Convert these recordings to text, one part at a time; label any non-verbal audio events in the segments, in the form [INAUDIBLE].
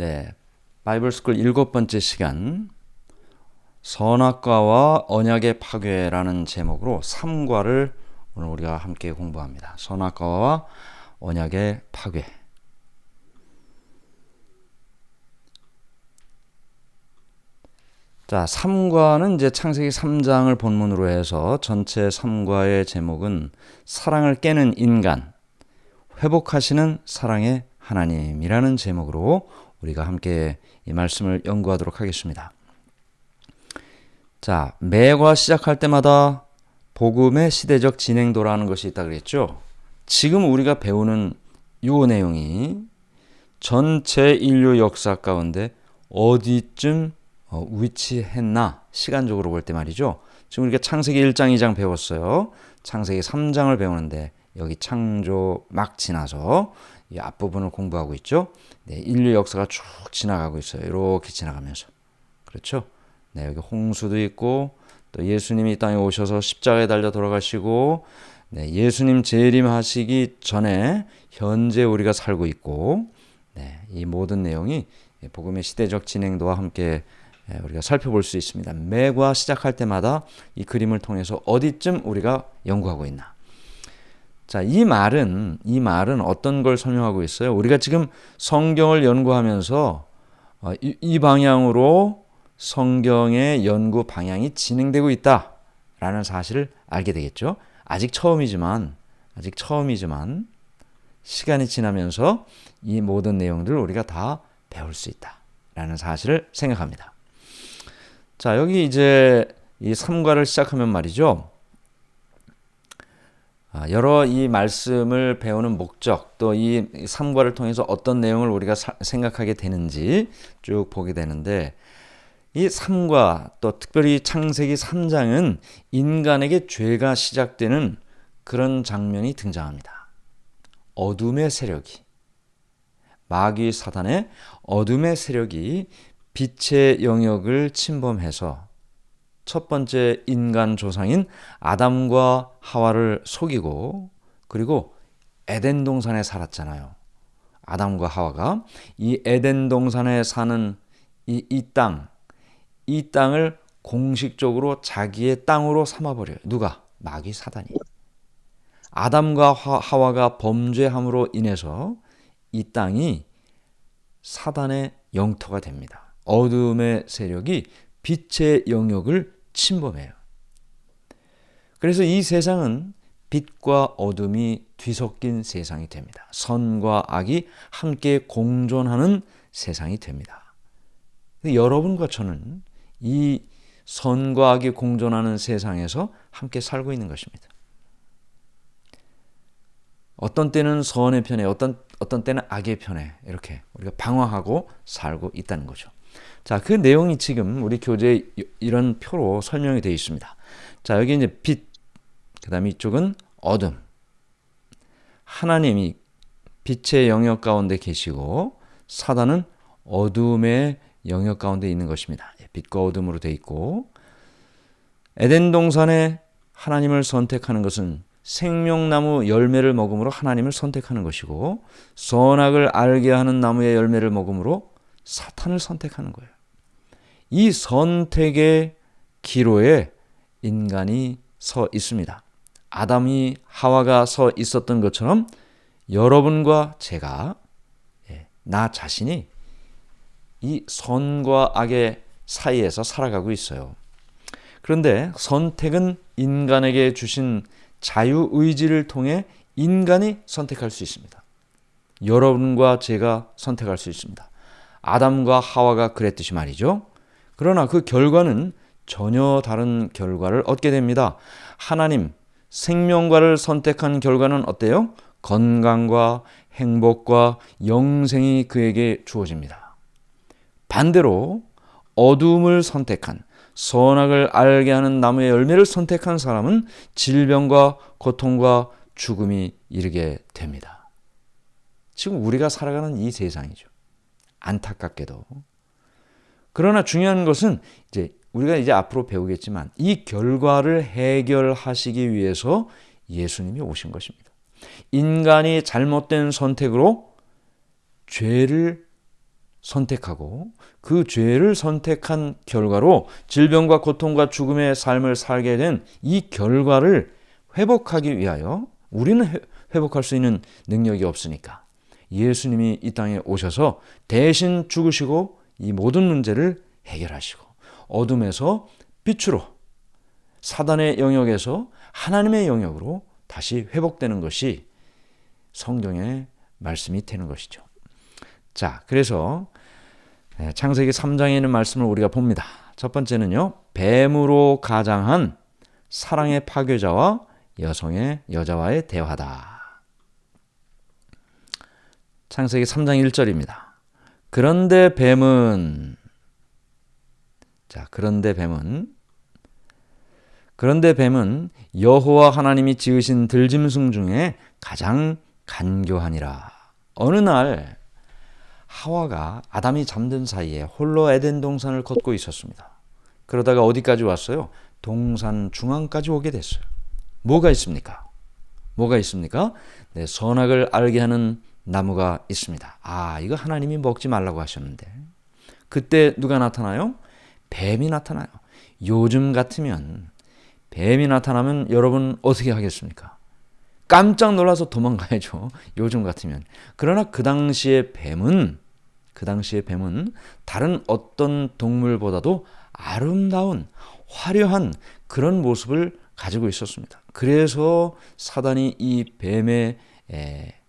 네. 바이블 스쿨 일곱 번째 시간 선악과와 언약의 파괴라는 제목으로 3과를 오늘 우리가 함께 공부합니다. 선악과와 언약의 파괴. 자, 3과는 이제 창세기 3장을 본문으로 해서 전체 3과의 제목은 사랑을 깨는 인간, 회복하시는 사랑의 하나님이라는 제목으로 우리가 함께 이 말씀을 연구하도록 하겠습니다. 자, 매과 시작할 때마다 복음의 시대적 진행도라는 것이 있다 그랬죠. 지금 우리가 배우는 이 내용이 전체 인류 역사 가운데 어디쯤 어, 위치했나 시간적으로 볼 때 말이죠. 지금 우리가 창세기 1장, 2장 배웠어요. 창세기 3장을 배우는데 여기 창조 막 지나서 이 앞부분을 공부하고 있죠. 네, 인류 역사가 쭉 지나가고 있어요. 이렇게 지나가면서. 그렇죠? 네, 여기 홍수도 있고 또 예수님이 땅에 오셔서 십자가에 달려 돌아가시고 네, 예수님 재림하시기 전에 현재 우리가 살고 있고 네, 이 모든 내용이 복음의 시대적 진행도와 함께 예, 우리가 살펴볼 수 있습니다. 매과 시작할 때마다 이 그림을 통해서 어디쯤 우리가 연구하고 있나. 자, 이 말은 이 말은 어떤 걸 설명하고 있어요? 우리가 지금 성경을 연구하면서 어, 이, 이 방향으로 성경의 연구 방향이 진행되고 있다라는 사실을 알게 되겠죠. 아직 처음이지만 아직 처음이지만 시간이 지나면서 이 모든 내용들을 우리가 다 배울 수 있다라는 사실을 생각합니다. 자, 여기 이제 이 3과를 시작하면 말이죠. 아, 여러 이 말씀을 배우는 목적 또 이 삼과를 통해서 어떤 내용을 우리가 사, 생각하게 되는지 쭉 보게 되는데 이 3과 또 특별히 창세기 3장은 인간에게 죄가 시작되는 그런 장면이 등장합니다. 어둠의 세력이 마귀 사단의 어둠의 세력이 빛의 영역을 침범해서 첫 번째 인간 조상인 아담과 하와를 속이고 그리고 에덴 동산에 살았잖아요. 아담과 하와가 이 에덴 동산에 사는 이, 이 땅, 이 땅을 공식적으로 자기의 땅으로 삼아버려요. 누가? 마귀 사단이. 아담과 하와가 범죄함으로 인해서 이 땅이 사단의 영토가 됩니다. 어둠의 세력이 빛의 영역을 침범해요. 그래서 이 세상은 빛과 어둠이 뒤섞인 세상이 됩니다. 선과 악이 함께 공존하는 세상이 됩니다. 여러분과 저는 이 선과 악이 공존하는 세상에서 함께 살고 있는 것입니다. 어떤 때는 선의 편에, 어떤, 어떤 때는 악의 편에 이렇게 우리가 방황하고 살고 있다는 거죠. 자, 그 내용이 지금 우리 교재에 이런 표로 설명이 되어 있습니다. 자, 여기 이제 빛, 그 다음에 이쪽은 어둠. 하나님이 빛의 영역 가운데 계시고 사단은 어둠의 영역 가운데 있는 것입니다. 예, 빛과 어둠으로 되어 있고 에덴 동산에 하나님을 선택하는 것은 생명나무 열매를 먹음으로 하나님을 선택하는 것이고 선악을 알게 하는 나무의 열매를 먹음으로 사탄을 선택하는 거예요. 이 선택의 기로에 인간이 서 있습니다. 아담이 하와가 서 있었던 것처럼 여러분과 제가 예, 나 자신이 이 선과 악의 사이에서 살아가고 있어요. 그런데 선택은 인간에게 주신 자유의지를 통해 인간이 선택할 수 있습니다. 여러분과 제가 선택할 수 있습니다. 아담과 하와가 그랬듯이 말이죠. 그러나 그 결과는 전혀 다른 결과를 얻게 됩니다. 하나님, 생명과를 선택한 결과는 어때요? 건강과 행복과 영생이 그에게 주어집니다. 반대로 어둠을 선택한 선악을 알게 하는 나무의 열매를 선택한 사람은 질병과 고통과 죽음이 이르게 됩니다. 지금 우리가 살아가는 이 세상이죠. 안타깝게도. 그러나 중요한 것은 이제 우리가 이제 앞으로 배우겠지만 이 결과를 해결하시기 위해서 예수님이 오신 것입니다. 인간이 잘못된 선택으로 죄를 선택하고 그 죄를 선택한 결과로 질병과 고통과 죽음의 삶을 살게 된 이 결과를 회복하기 위하여 우리는 회복할 수 있는 능력이 없으니까 예수님이 이 땅에 오셔서 대신 죽으시고 이 모든 문제를 해결하시고 어둠에서 빛으로 사단의 영역에서 하나님의 영역으로 다시 회복되는 것이 성경의 말씀이 되는 것이죠. 자, 그래서 네, 창세기 3장에 있는 말씀을 우리가 봅니다. 첫 번째는요. 뱀으로 가장한 사랑의 파괴자와 여성의 여자와의 대화다. 창세기 3장 1절입니다. 그런데 뱀은 자, 그런데 뱀은 그런데 뱀은 여호와 하나님이 지으신 들짐승 중에 가장 간교하니라. 어느 날 하와가 아담이 잠든 사이에 홀로 에덴 동산을 걷고 있었습니다. 그러다가 어디까지 왔어요? 동산 중앙까지 오게 됐어요. 뭐가 있습니까? 뭐가 있습니까? 네, 선악을 알게 하는 나무가 있습니다. 아, 이거 하나님이 먹지 말라고 하셨는데. 그때 누가 나타나요? 뱀이 나타나요. 요즘 같으면 뱀이 나타나면 여러분 어떻게 하겠습니까? 깜짝 놀라서 도망가야죠. [LAUGHS] 요즘 같으면. 그러나 그 당시에 뱀은 그 당시에 뱀은 다른 어떤 동물보다도 아름다운 화려한 그런 모습을 가지고 있었습니다. 그래서 사단이 이 뱀의 에,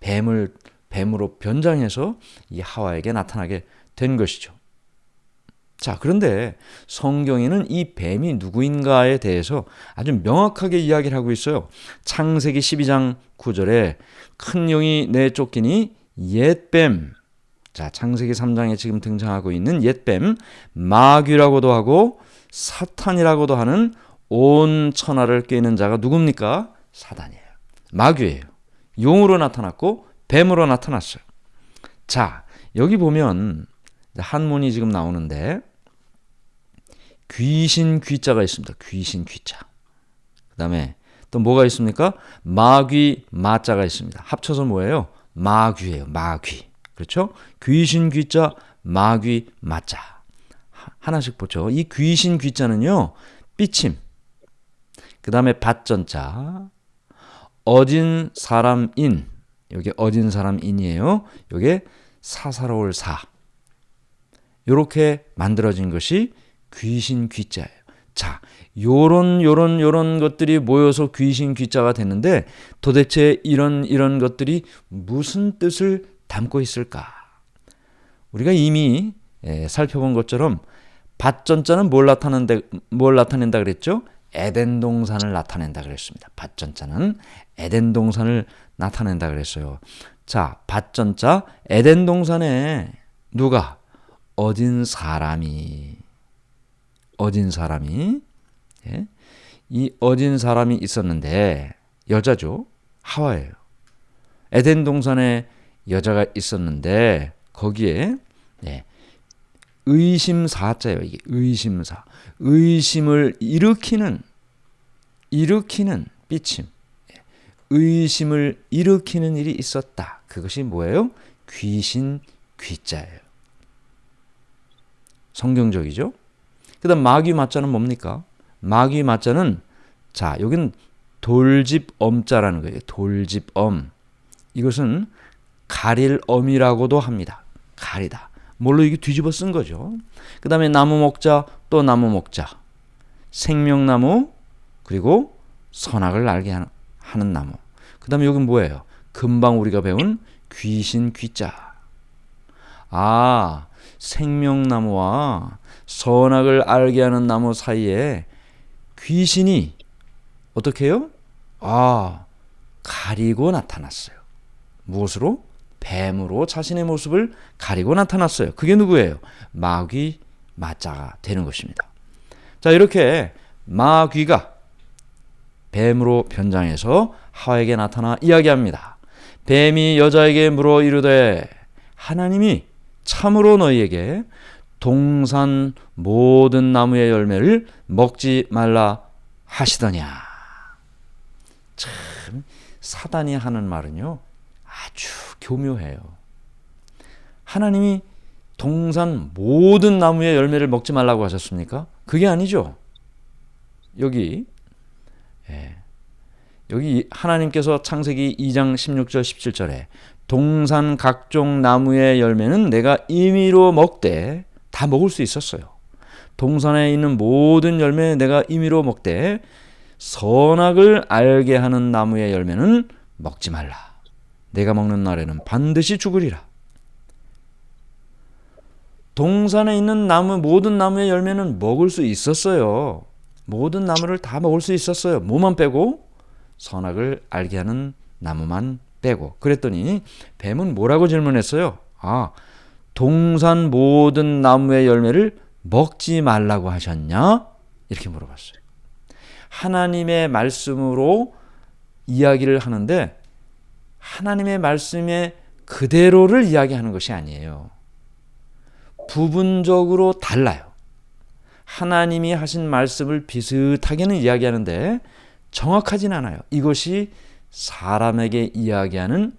뱀을 뱀으로 변장해서 이 하와에게 나타나게 된 것이죠. 자, 그런데 성경에는 이 뱀이 누구인가에 대해서 아주 명확하게 이야기를 하고 있어요. 창세기 12장 9절에 큰 용이 내쫓기니 옛뱀. 자, 창세기 3장에 지금 등장하고 있는 옛뱀, 마귀라고도 하고 사탄이라고도 하는 온 천하를 꿰는 자가 누굽니까? 사단이에요. 마귀예요. 용으로 나타났고 뱀으로 나타났어요. 자, 여기 보면 한문이 지금 나오는데 귀신 귀자가 있습니다. 귀신 귀자. 그 다음에 또 뭐가 있습니까? 마귀 마자가 있습니다. 합쳐서 뭐예요? 마귀예요. 마귀. 그렇죠? 귀신 귀자, 마귀 마자. 하나씩 보죠. 이 귀신 귀자는요. 삐침. 그 다음에 밭전자. 어진 사람인. 여기 어진 사람인이에요. 요게 사사로울 사. 요렇게 만들어진 것이 귀신 귀자예요. 자, 요런 요런 요런 것들이 모여서 귀신 귀자가 됐는데 도대체 이런 이런 것들이 무슨 뜻을 담고 있을까? 우리가 이미 예, 살펴본 것처럼 밭전자는 뭘 나타낸다 뭘 나타낸다 그랬죠? 에덴 동산을 나타낸다 그랬습니다. 밭전자는 에덴 동산을 나타낸다 그랬어요. 자, 밭전자 에덴 동산에 누가 어딘 사람이 어진 사람이 예? 이 어진 사람이 있었는데 여자죠. 하와예요. 에덴 동산에 여자가 있었는데 거기에 네, 의심사자예요. 이게 의심사. 의심을 일으키는 일으키는 삐침. 예. 의심을 일으키는 일이 있었다. 그것이 뭐예요? 귀신 귀자예요. 성경적이죠? 그 다음 마귀 맞자는 뭡니까? 마귀 맞자는 자 여긴 돌집 엄자라는 거예요. 돌집 엄. 이것은 가릴 엄이라고도 합니다. 가리다. 뭘로 이게 뒤집어 쓴 거죠. 그 다음에 나무 먹자 또 나무 먹자. 생명나무 그리고 선악을 알게 하는 나무. 그 다음에 여긴 뭐예요? 금방 우리가 배운 귀신 귀자. 아 생명나무와 선악을 알게 하는 나무 사이에 귀신이 어떻게 해요? 아, 가리고 나타났어요. 무엇으로? 뱀으로 자신의 모습을 가리고 나타났어요. 그게 누구예요? 마귀 마자가 되는 것입니다. 자, 이렇게 마귀가 뱀으로 변장해서 하와에게 나타나 이야기합니다. 뱀이 여자에게 물어 이르되 하나님이 참으로 너희에게 동산 모든 나무의 열매를 먹지 말라 하시더냐. 참 사단이 하는 말은요. 아주 교묘해요. 하나님이 동산 모든 나무의 열매를 먹지 말라고 하셨습니까? 그게 아니죠. 여기 예, 여기 하나님께서 창세기 2장 16절 17절에 동산 각종 나무의 열매는 내가 임의로 먹되 다 먹을 수 있었어요. 동산에 있는 모든 열매 내가 임의로 먹되 선악을 알게 하는 나무의 열매는 먹지 말라. 내가 먹는 날에는 반드시 죽으리라. 동산에 있는 나무 모든 나무의 열매는 먹을 수 있었어요. 모든 나무를 다 먹을 수 있었어요. 뭐만 빼고 선악을 알게 하는 나무만 빼고. 그랬더니 뱀은 뭐라고 질문했어요? 아, 동산 모든 나무의 열매를 먹지 말라고 하셨냐? 이렇게 물어봤어요. 하나님의 말씀으로 이야기를 하는데 하나님의 말씀에 그대로를 이야기하는 것이 아니에요. 부분적으로 달라요. 하나님이 하신 말씀을 비슷하게는 이야기하는데 정확하진 않아요. 이것이 사람에게 이야기하는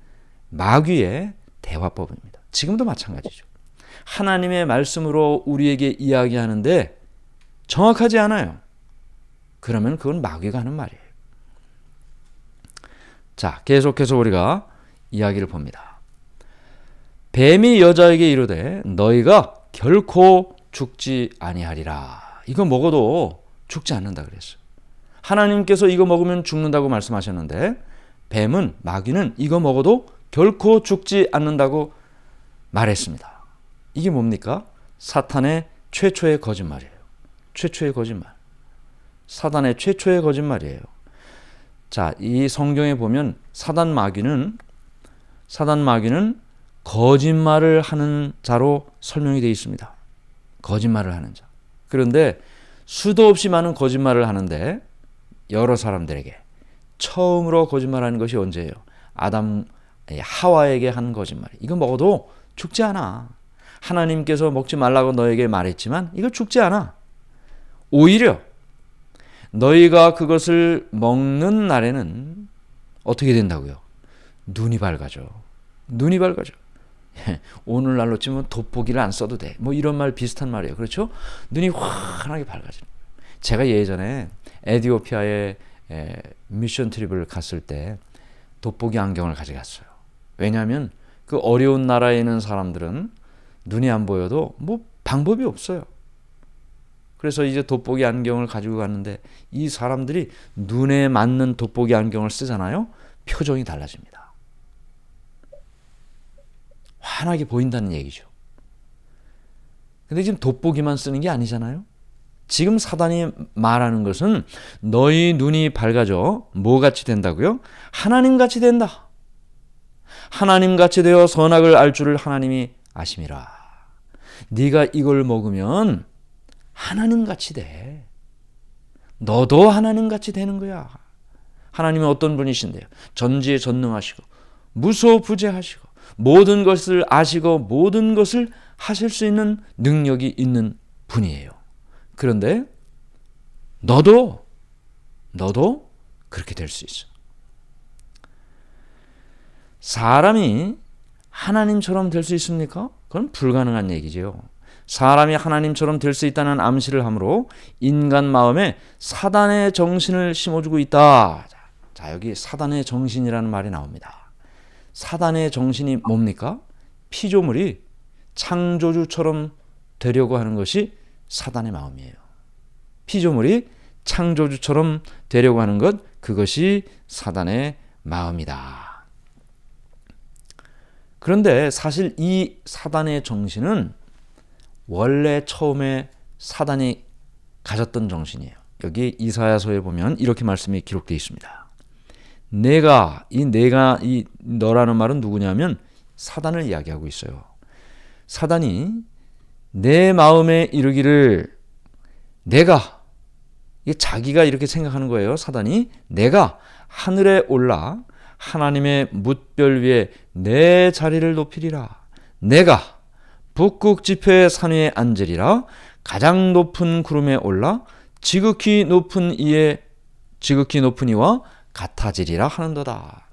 마귀의 대화법입니다. 지금도 마찬가지죠. 하나님의 말씀으로 우리에게 이야기하는데 정확하지 않아요. 그러면 그건 마귀가 하는 말이에요. 자, 계속해서 우리가 이야기를 봅니다. 뱀이 여자에게 이르되 너희가 결코 죽지 아니하리라. 이거 먹어도 죽지 않는다 그랬어요. 하나님께서 이거 먹으면 죽는다고 말씀하셨는데 뱀은 마귀는 이거 먹어도 결코 죽지 않는다고 말했습니다. 이게 뭡니까? 사탄의 최초의 거짓말이에요. 최초의 거짓말. 사단의 최초의 거짓말이에요. 자, 이 성경에 보면 사단 마귀는 사단 마귀는 거짓말을 하는 자로 설명이 되어 있습니다. 거짓말을 하는 자. 그런데 수도 없이 많은 거짓말을 하는데 여러 사람들에게 처음으로 거짓말하는 것이 언제예요? 아담 하와에게 한 거짓말. 이거 먹어도 죽지 않아. 하나님께서 먹지 말라고 너에게 말했지만 이거 죽지 않아. 오히려 너희가 그것을 먹는 날에는 어떻게 된다고요? 눈이 밝아져. 눈이 밝아져. [LAUGHS] 오늘날로 치면 돋보기를 안 써도 돼. 뭐 이런 말 비슷한 말이에요. 그렇죠? 눈이 환하게 밝아지는 제가 예전에 에디오피아에 미션 트립을 갔을 때 돋보기 안경을 가져갔어요. 왜냐하면 그 어려운 나라에 있는 사람들은 눈이 안 보여도 뭐 방법이 없어요. 그래서 이제 돋보기 안경을 가지고 갔는데 이 사람들이 눈에 맞는 돋보기 안경을 쓰잖아요. 표정이 달라집니다. 환하게 보인다는 얘기죠. 근데 지금 돋보기만 쓰는 게 아니잖아요. 지금 사단이 말하는 것은 너희 눈이 밝아져 뭐 같이 된다고요? 하나님 같이 된다. 하나님 같이 되어 선악을 알 줄을 하나님이 아심이라. 네가 이걸 먹으면 하나님 같이 돼. 너도 하나님 같이 되는 거야. 하나님은 어떤 분이신데요? 전지에 전능하시고 무소부재하시고 모든 것을 아시고 모든 것을 하실 수 있는 능력이 있는 분이에요. 그런데 너도 너도 그렇게 될 수 있어. 사람이 하나님처럼 될 수 있습니까? 그건 불가능한 얘기죠. 사람이 하나님처럼 될 수 있다는 암시를 함으로 인간 마음에 사단의 정신을 심어주고 있다. 자, 여기 사단의 정신이라는 말이 나옵니다. 사단의 정신이 뭡니까? 피조물이 창조주처럼 되려고 하는 것이 사단의 마음이에요. 피조물이 창조주처럼 되려고 하는 것, 그것이 사단의 마음이다. 그런데 사실 이 사단의 정신은 원래 처음에 사단이 가졌던 정신이에요. 여기 이사야서에 보면 이렇게 말씀이 기록되어 있습니다. 내가 이 내가 이 너라는 말은 누구냐면 사단을 이야기하고 있어요. 사단이 내 마음에 이르기를 내가 이 자기가 이렇게 생각하는 거예요. 사단이 내가 하늘에 올라 하나님의 뭇별 위에 내 자리를 높이리라. 내가 북극 지폐 산 위에 앉으리라. 가장 높은 구름에 올라 지극히 높은 이에 지극히 높은 이와 같아지리라 하는도다.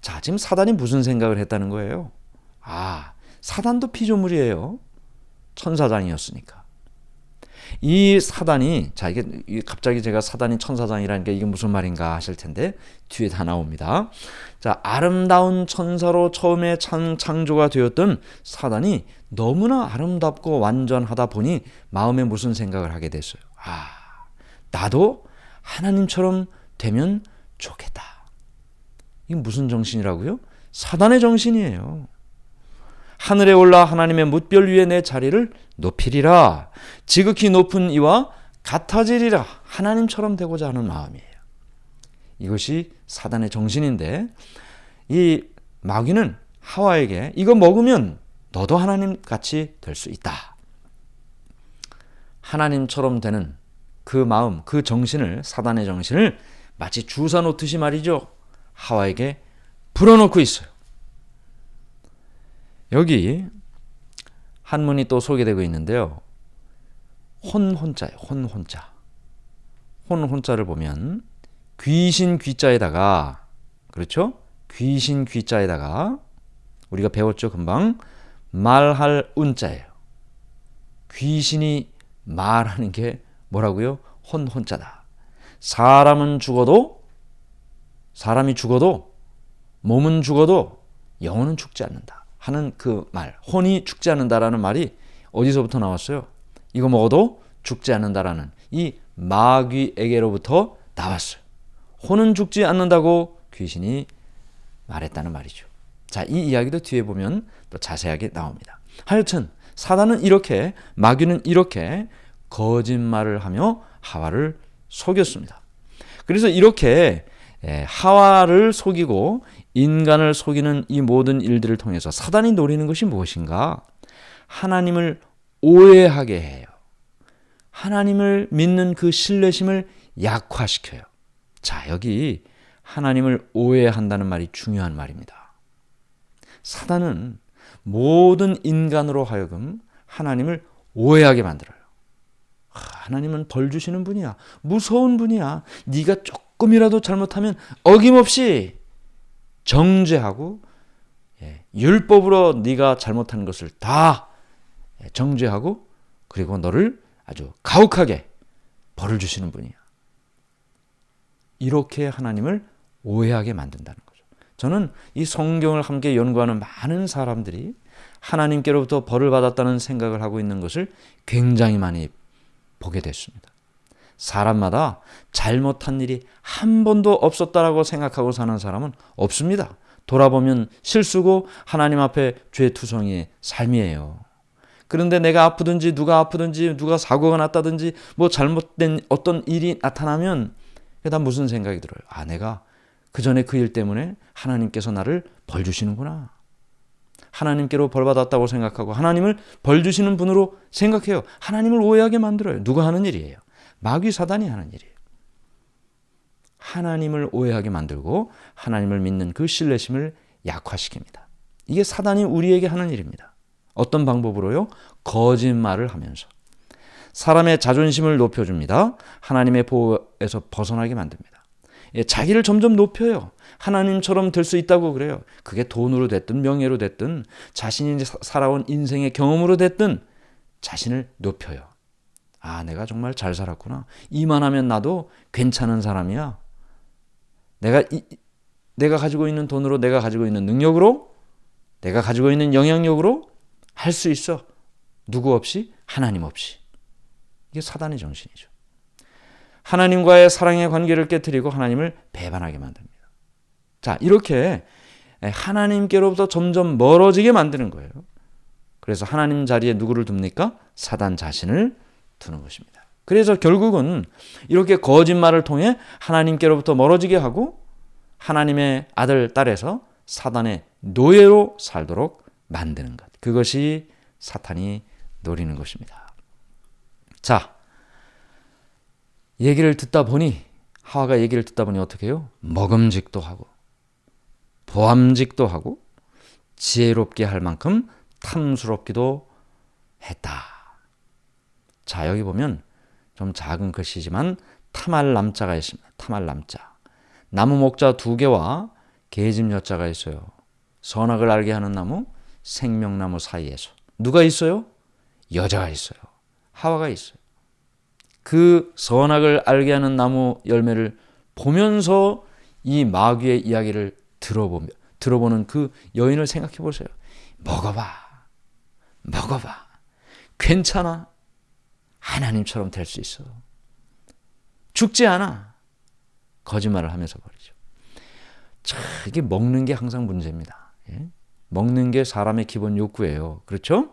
자, 지금 사단이 무슨 생각을 했다는 거예요? 아, 사단도 피조물이에요. 천사장이었으니까. 이 사단이 자 이게 갑자기 제가 사단이 천사장이라는 게 이게 무슨 말인가 하실 텐데 뒤에 다 나옵니다. 자 아름다운 천사로 처음에 창, 창조가 되었던 사단이 너무나 아름답고 완전하다 보니 마음에 무슨 생각을 하게 됐어요. 아 나도 하나님처럼 되면 좋겠다. 이게 무슨 정신이라고요? 사단의 정신이에요. 하늘에 올라 하나님의 뭇별 위에 내 자리를 높이리라. 지극히 높은 이와 같아지리라. 하나님처럼 되고자 하는 마음이에요. 이것이 사단의 정신인데 이 마귀는 하와에게 이거 먹으면 너도 하나님 같이 될 수 있다. 하나님처럼 되는 그 마음, 그 정신을 사단의 정신을 마치 주사 놓듯이 말이죠. 하와에게 불어넣고 있어요. 여기 한문이 또 소개되고 있는데요. 혼 혼자예요. 혼 혼자. 혼 혼자를 보면 귀신 귀자에다가 그렇죠? 귀신 귀자에다가 우리가 배웠죠 금방 말할 운자예요. 귀신이 말하는 게 뭐라고요? 혼 혼자다. 사람은 죽어도 사람이 죽어도 몸은 죽어도 영혼은 죽지 않는다. 하는 그 말, 혼이 죽지 않는다라는 말이 어디서부터 나왔어요? 이거 먹어도 죽지 않는다라는 이 마귀에게로부터 나왔어요. 혼은 죽지 않는다고 귀신이 말했다는 말이죠. 자, 이 이야기도 뒤에 보면 또 자세하게 나옵니다. 하여튼 사단은 이렇게 마귀는 이렇게 거짓말을 하며 하와를 속였습니다. 그래서 이렇게 예, 하와를 속이고 인간을 속이는 이 모든 일들을 통해서 사단이 노리는 것이 무엇인가? 하나님을 오해하게 해요. 하나님을 믿는 그 신뢰심을 약화시켜요. 자, 여기 하나님을 오해한다는 말이 중요한 말입니다. 사단은 모든 인간으로 하여금 하나님을 오해하게 만들어요. 하나님은 벌 주시는 분이야. 무서운 분이야. 네가 조금 이라도 잘못하면 어김없이 정죄하고 예, 율법으로 네가 잘못한 것을 다 예, 정죄하고 그리고 너를 아주 가혹하게 벌을 주시는 분이야. 이렇게 하나님을 오해하게 만든다는 거죠. 저는 이 성경을 함께 연구하는 많은 사람들이 하나님께로부터 벌을 받았다는 생각을 하고 있는 것을 굉장히 많이 보게 됐습니다. 사람마다 잘못한 일이 한 번도 없었다라고 생각하고 사는 사람은 없습니다. 돌아보면 실수고 하나님 앞에 죄투성이의 삶이에요. 그런데 내가 아프든지 누가 아프든지 누가 사고가 났다든지 뭐 잘못된 어떤 일이 나타나면 나 무슨 생각이 들어요. 아, 내가 그 전에 그 일 때문에 하나님께서 나를 벌 주시는구나. 하나님께로 벌 받았다고 생각하고 하나님을 벌 주시는 분으로 생각해요. 하나님을 오해하게 만들어요. 누가 하는 일이에요? 마귀 사단이 하는 일이에요. 하나님을 오해하게 만들고 하나님을 믿는 그 신뢰심을 약화시킵니다. 이게 사단이 우리에게 하는 일입니다. 어떤 방법으로요? 거짓말을 하면서. 사람의 자존심을 높여줍니다. 하나님의 보호에서 벗어나게 만듭니다. 예, 자기를 점점 높여요. 하나님처럼 될 수 있다고 그래요. 그게 돈으로 됐든 명예로 됐든 자신이 살아온 인생의 경험으로 됐든 자신을 높여요. 아, 내가 정말 잘 살았구나. 이만하면 나도 괜찮은 사람이야. 내가 이, 내가 가지고 있는 돈으로 내가 가지고 있는 능력으로 내가 가지고 있는 영향력으로 할 수 있어. 누구 없이 하나님 없이. 이게 사단의 정신이죠. 하나님과의 사랑의 관계를 깨뜨리고 하나님을 배반하게 만듭니다. 자, 이렇게 하나님께로부터 점점 멀어지게 만드는 거예요. 그래서 하나님 자리에 누구를 둡니까? 사단 자신을 두는 것입니다. 그래서 결국은 이렇게 거짓말을 통해 하나님께로부터 멀어지게 하고 하나님의 아들, 딸에서 사단의 노예로 살도록 만드는 것. 그것이 사탄이 노리는 것입니다. 자, 얘기를 듣다 보니, 하와가 얘기를 듣다 보니 어떻게 해요? 먹음직도 하고, 보암직도 하고, 지혜롭게 할 만큼 탐스럽기도 했다. 자, 여기 보면 좀 작은 글씨지만 탐할 남자가 있습니다. 탐할 남자. 나무 목자 두 개와 계집 여자가 있어요. 선악을 알게 하는 나무, 생명나무 사이에서. 누가 있어요? 여자가 있어요. 하와가 있어요. 그 선악을 알게 하는 나무 열매를 보면서 이 마귀의 이야기를 들어보며 들어보는 그 여인을 생각해 보세요. 먹어봐. 먹어봐. 괜찮아. 하나님처럼 될 수 있어. 죽지 않아. 거짓말을 하면서 버리죠. 자, 이게 먹는 게 항상 문제입니다. 예? 먹는 게 사람의 기본 욕구예요. 그렇죠?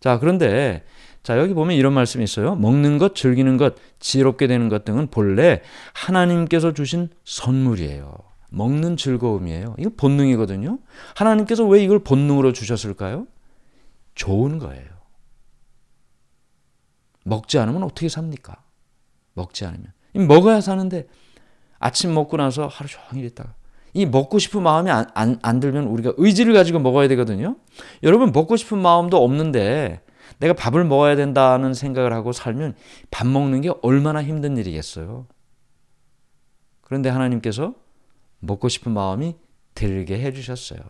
자, 그런데 자, 여기 보면 이런 말씀이 있어요. 먹는 것, 즐기는 것, 지혜롭게 되는 것 등은 본래 하나님께서 주신 선물이에요. 먹는 즐거움이에요. 이거 본능이거든요. 하나님께서 왜 이걸 본능으로 주셨을까요? 좋은 거예요. 먹지 않으면 어떻게 삽니까? 먹지 않으면. 먹어야 사는데 아침 먹고 나서 하루 종일 있다가 이 먹고 싶은 마음이 안, 안, 안 들면 우리가 의지를 가지고 먹어야 되거든요. 여러분 먹고 싶은 마음도 없는데 내가 밥을 먹어야 된다는 생각을 하고 살면 밥 먹는 게 얼마나 힘든 일이겠어요. 그런데 하나님께서 먹고 싶은 마음이 들게 해주셨어요.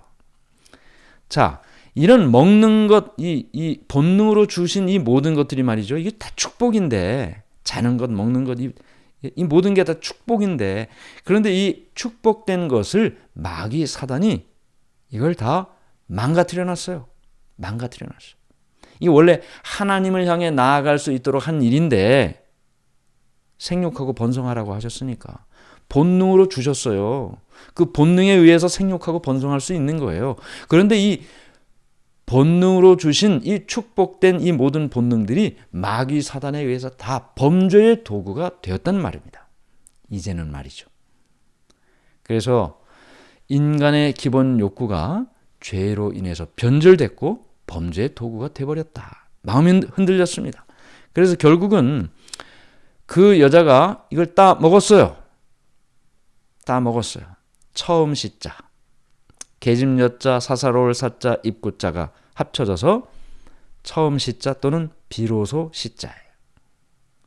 자, 이런 먹는 것, 이, 이 본능으로 주신 이 모든 것들이 말이죠. 이게 다 축복인데, 자는 것, 먹는 것, 이, 이 모든 게 다 축복인데, 그런데 이 축복된 것을 마귀 사단이 이걸 다 망가뜨려 놨어요. 망가뜨려 놨어요. 이 원래 하나님을 향해 나아갈 수 있도록 한 일인데, 생육하고 번성하라고 하셨으니까. 본능으로 주셨어요. 그 본능에 의해서 생육하고 번성할 수 있는 거예요. 그런데 이 본능으로 주신 이 축복된 이 모든 본능들이 마귀 사단에 의해서 다 범죄의 도구가 되었단 말입니다. 이제는 말이죠. 그래서 인간의 기본 욕구가 죄로 인해서 변절됐고 범죄의 도구가 되어버렸다. 마음이 흔들렸습니다. 그래서 결국은 그 여자가 이걸 따 먹었어요. 따 먹었어요. 처음 시자. 계집여자, 사사로울 사자, 입구자가 합쳐져서 처음 시자 또는 비로소 시자예요.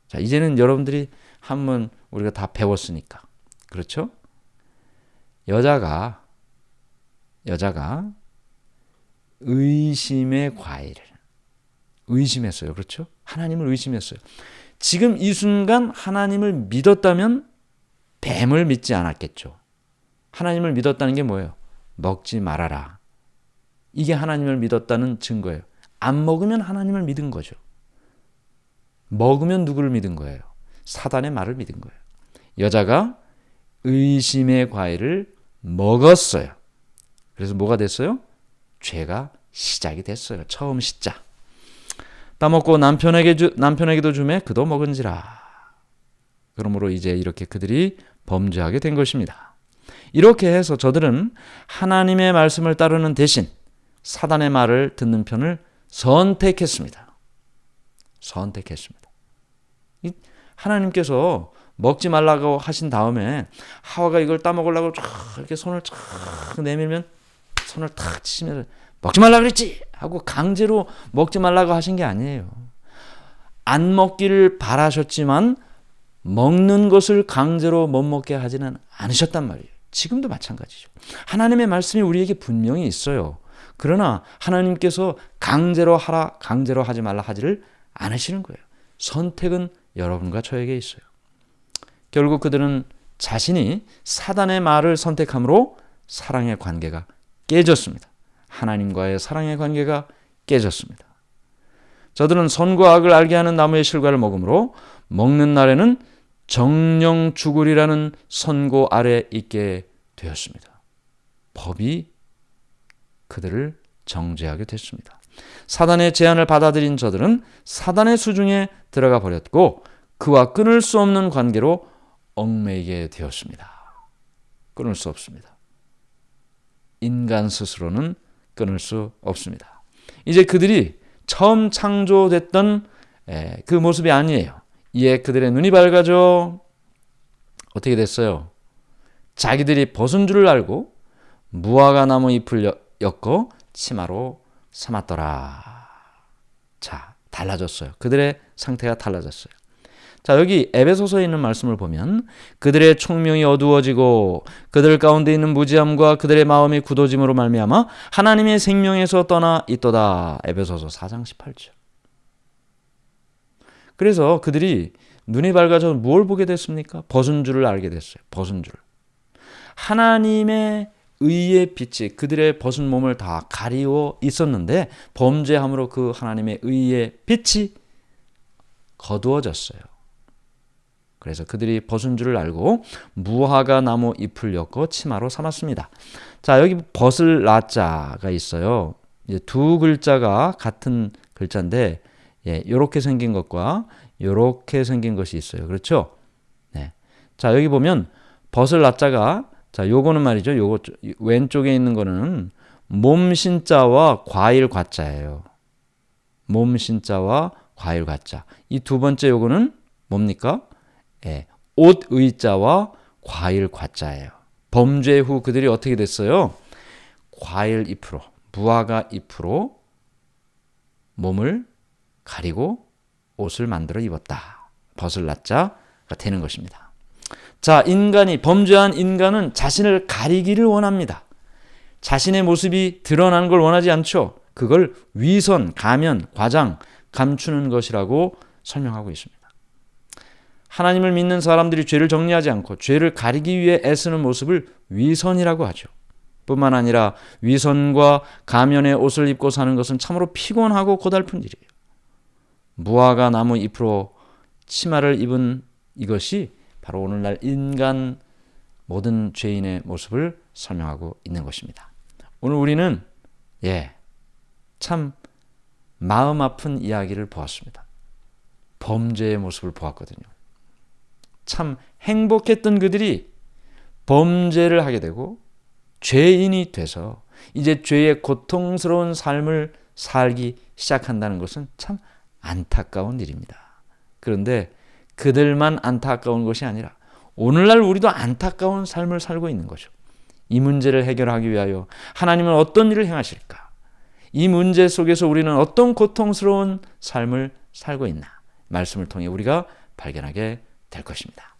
자, 이제는 여러분들이 한번 우리가 다 배웠으니까. 그렇죠? 여자가 여자가 의심의 과일을 의심했어요. 그렇죠? 하나님을 의심했어요. 지금 이 순간 하나님을 믿었다면 뱀을 믿지 않았겠죠. 하나님을 믿었다는 게 뭐예요? 먹지 말아라. 이게 하나님을 믿었다는 증거예요. 안 먹으면 하나님을 믿은 거죠. 먹으면 누구를 믿은 거예요? 사단의 말을 믿은 거예요. 여자가 의심의 과일을 먹었어요. 그래서 뭐가 됐어요? 죄가 시작이 됐어요. 처음 시작. 따먹고 남편에게 주, 남편에게도 주매 그도 먹은지라. 그러므로 이제 이렇게 그들이 범죄하게 된 것입니다. 이렇게 해서 저들은 하나님의 말씀을 따르는 대신 사단의 말을 듣는 편을 선택했습니다. 선택했습니다. 하나님께서 먹지 말라고 하신 다음에 하와가 이걸 따먹으려고 쫙 이렇게 손을 쫙 내밀면 손을 탁 치시면서 먹지 말라 그랬지 하고 강제로 먹지 말라고 하신 게 아니에요. 안 먹기를 바라셨지만 먹는 것을 강제로 못 먹게 하지는 않으셨단 말이에요. 지금도 마찬가지죠. 하나님의 말씀이 우리에게 분명히 있어요. 그러나 하나님께서 강제로 하라, 강제로 하지 말라 하지를 않으시는 거예요. 선택은 여러분과 저에게 있어요. 결국 그들은 자신이 사단의 말을 선택함으로 사랑의 관계가 깨졌습니다. 하나님과의 사랑의 관계가 깨졌습니다. 저들은 선과 악을 알게 하는 나무의 실과를 먹으므로 먹는 날에는 정령 죽으리라는 선고 아래 있게 되었습니다. 법이 그들을 정죄하게 됐습니다. 사단의 제안을 받아들인 저들은 사단의 수중에 들어가 버렸고 그와 끊을 수 없는 관계로 얽매이게 되었습니다. 끊을 수 없습니다. 인간 스스로는 끊을 수 없습니다. 이제 그들이 처음 창조됐던 그 모습이 아니에요. 이에 그들의 눈이 밝아져 어떻게 됐어요? 자기들이 벗은 줄을 알고 무화과 나무 잎을 엮어 치마로 삼았더라. 자, 달라졌어요. 그들의 상태가 달라졌어요. 자, 여기 에베소서에 있는 말씀을 보면 그들의 총명이 어두워지고 그들 가운데 있는 무지함과 그들의 마음이 굳어짐으로 말미암아 하나님의 생명에서 떠나 있도다. 에베소서 4장 18절. 그래서 그들이 눈이 밝아져 뭘 보게 됐습니까? 벗은 줄을 알게 됐어요. 벗은 줄. 하나님의 의의 빛이 그들의 벗은 몸을 다 가리워 있었는데 범죄함으로 그 하나님의 의의 빛이 거두어졌어요. 그래서 그들이 벗은 줄을 알고 무화과 나무 잎을 엮어 치마로 삼았습니다. 자, 여기 벗을 라자가 있어요. 이제 두 글자가 같은 글자인데 예, 요렇게 생긴 것과 요렇게 생긴 것이 있어요. 그렇죠? 네. 자, 여기 보면 벗을 라자가 자, 요거는 말이죠. 요거 왼쪽에 있는 거는 몸 신자와 과일 과자예요. 몸 신자와 과일 과자. 이 두 번째 요거는 뭡니까? 예, 옷 의자와 과일 과자예요. 범죄 후 그들이 어떻게 됐어요? 과일 잎으로 무화과 잎으로 몸을 가리고 옷을 만들어 입었다. 벗을 낫자가 되는 것입니다. 자, 인간이 범죄한 인간은 자신을 가리기를 원합니다. 자신의 모습이 드러나는 걸 원하지 않죠. 그걸 위선, 가면, 과장, 감추는 것이라고 설명하고 있습니다. 하나님을 믿는 사람들이 죄를 정리하지 않고 죄를 가리기 위해 애쓰는 모습을 위선이라고 하죠. 뿐만 아니라 위선과 가면의 옷을 입고 사는 것은 참으로 피곤하고 고달픈 일이에요. 무화과 나무 잎으로 치마를 입은 이것이 바로 오늘날 인간 모든 죄인의 모습을 설명하고 있는 것입니다. 오늘 우리는 예, 참 마음 아픈 이야기를 보았습니다. 범죄의 모습을 보았거든요. 참 행복했던 그들이 범죄를 하게 되고 죄인이 돼서 이제 죄의 고통스러운 삶을 살기 시작한다는 것은 참 안타까운 일입니다. 그런데 그들만 안타까운 것이 아니라 오늘날 우리도 안타까운 삶을 살고 있는 거죠. 이 문제를 해결하기 위하여 하나님은 어떤 일을 행하실까? 이 문제 속에서 우리는 어떤 고통스러운 삶을 살고 있나? 말씀을 통해 우리가 발견하게 될 것입니다.